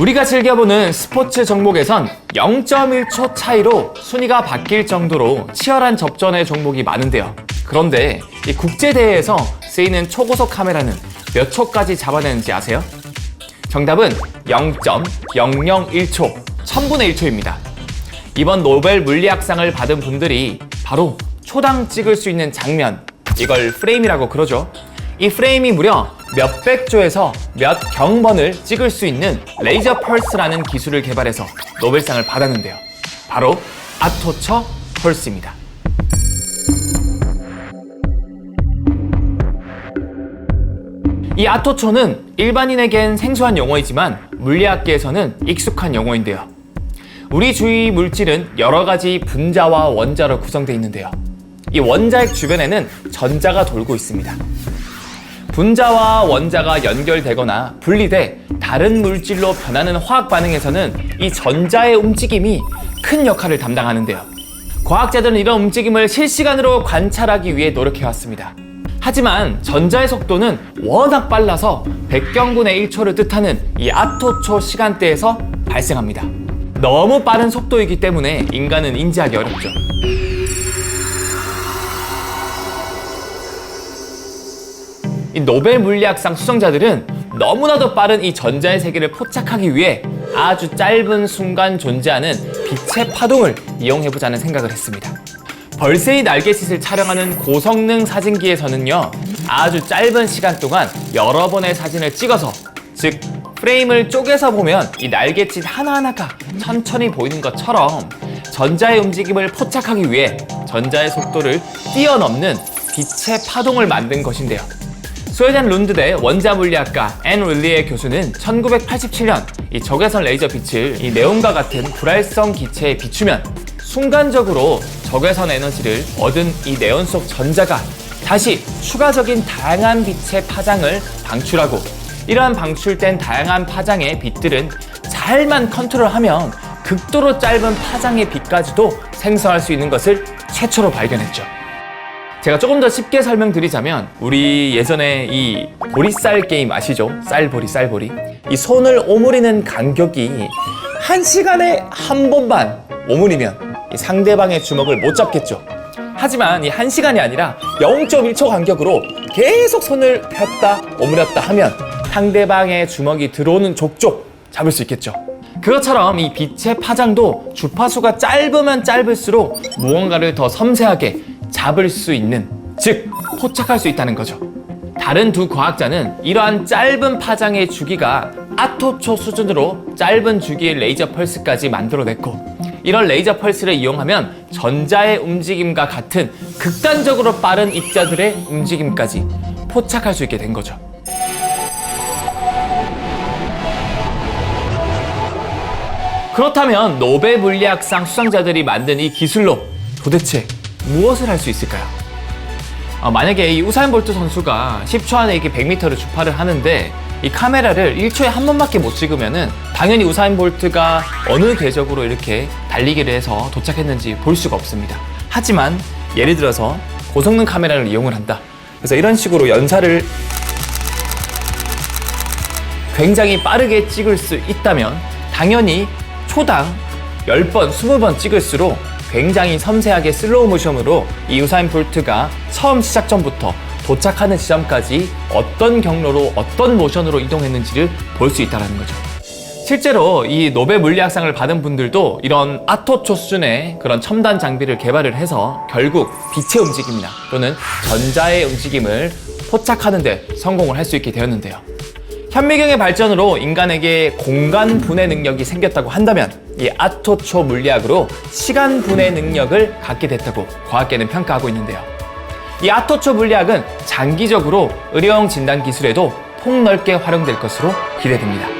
우리가 즐겨보는 스포츠 종목에선 0.1초 차이로 순위가 바뀔 정도로 치열한 접전의 종목이 많은데요. 그런데 이 국제대회에서 쓰이는 초고속 카메라는 몇 초까지 잡아내는지 아세요? 정답은 0.001초, 1000분의 1초입니다. 이번 노벨 물리학상을 받은 분들이 바로 초당 찍을 수 있는 장면, 이걸 프레임이라고 그러죠. 이 프레임이 무려 몇백 조에서 몇 경번을 찍을 수 있는 레이저 펄스라는 기술을 개발해서 노벨상을 받았는데요. 바로 아토처 펄스입니다. 이 아토초는 일반인에겐 생소한 용어이지만 물리학계에서는 익숙한 용어인데요. 우리 주위 물질은 여러 가지 분자와 원자로 구성되어 있는데요. 이 원자핵 주변에는 전자가 돌고 있습니다. 분자와 원자가 연결되거나 분리돼 다른 물질로 변하는 화학 반응에서는 이 전자의 움직임이 큰 역할을 담당하는데요. 과학자들은 이런 움직임을 실시간으로 관찰하기 위해 노력해왔습니다. 하지만 전자의 속도는 워낙 빨라서 백경분의 1초를 뜻하는 이 아토초 시간대에서 발생합니다. 너무 빠른 속도이기 때문에 인간은 인지하기 어렵죠. 이 노벨 물리학상 수상자들은 너무나도 빠른 이 전자의 세계를 포착하기 위해 아주 짧은 순간 존재하는 빛의 파동을 이용해보자는 생각을 했습니다. 벌새의 날개짓을 촬영하는 고성능 사진기에서는요, 아주 짧은 시간 동안 여러 번의 사진을 찍어서, 즉, 프레임을 쪼개서 보면 이 날개짓 하나하나가 천천히 보이는 것처럼 전자의 움직임을 포착하기 위해 전자의 속도를 뛰어넘는 빛의 파동을 만든 것인데요. 스웨덴 룬드대 원자물리학과 앤 윌리의 교수는 1987년 이 적외선 레이저 빛을 이 네온과 같은 불활성 기체에 비추면 순간적으로 적외선 에너지를 얻은 이 네온 속 전자가 다시 추가적인 다양한 빛의 파장을 방출하고 이러한 방출된 다양한 파장의 빛들은 잘만 컨트롤하면 극도로 짧은 파장의 빛까지도 생성할 수 있는 것을 최초로 발견했죠. 제가 조금 더 쉽게 설명드리자면 우리 예전에 이 보리쌀 게임 아시죠? 쌀보리 쌀보리 이 손을 오므리는 간격이 한 시간에 한 번만 오므리면 이 상대방의 주먹을 못 잡겠죠. 하지만 이 한 시간이 아니라 0.1초 간격으로 계속 손을 폈다 오므렸다 하면 상대방의 주먹이 들어오는 족족 잡을 수 있겠죠. 그것처럼 이 빛의 파장도 주파수가 짧으면 짧을수록 무언가를 더 섬세하게 잡을 수 있는, 즉, 포착할 수 있다는 거죠. 다른 두 과학자는 이러한 짧은 파장의 주기가 아토초 수준으로 짧은 주기의 레이저 펄스까지 만들어냈고, 이런 레이저 펄스를 이용하면 전자의 움직임과 같은 극단적으로 빠른 입자들의 움직임까지 포착할 수 있게 된 거죠. 그렇다면 노벨 물리학상 수상자들이 만든 이 기술로 도대체 무엇을 할 수 있을까요? 어, 만약에 이 우사인 볼트 선수가 10초 안에 이렇게 100m를 주파를 하는데 이 카메라를 1초에 한 번밖에 못 찍으면은 당연히 우사인 볼트가 어느 궤적으로 이렇게 달리기를 해서 도착했는지 볼 수가 없습니다. 하지만 예를 들어서 고성능 카메라를 이용을 한다. 그래서 이런 식으로 연사를 굉장히 빠르게 찍을 수 있다면 당연히 초당 10번, 20번 찍을수록 굉장히 섬세하게 슬로우 모션으로 이 유사인 볼트가 처음 시작 전부터 도착하는 지점까지 어떤 경로로 어떤 모션으로 이동했는지를 볼 수 있다는 거죠. 실제로 이 노벨 물리학상을 받은 분들도 이런 아토초 수준의 그런 첨단 장비를 개발을 해서 결국 빛의 움직임이나 또는 전자의 움직임을 포착하는 데 성공을 할 수 있게 되었는데요. 현미경의 발전으로 인간에게 공간 분해 능력이 생겼다고 한다면 이 아토초 물리학으로 시간 분해 능력을 갖게 됐다고 과학계는 평가하고 있는데요. 이 아토초 물리학은 장기적으로 의료용 진단 기술에도 폭넓게 활용될 것으로 기대됩니다.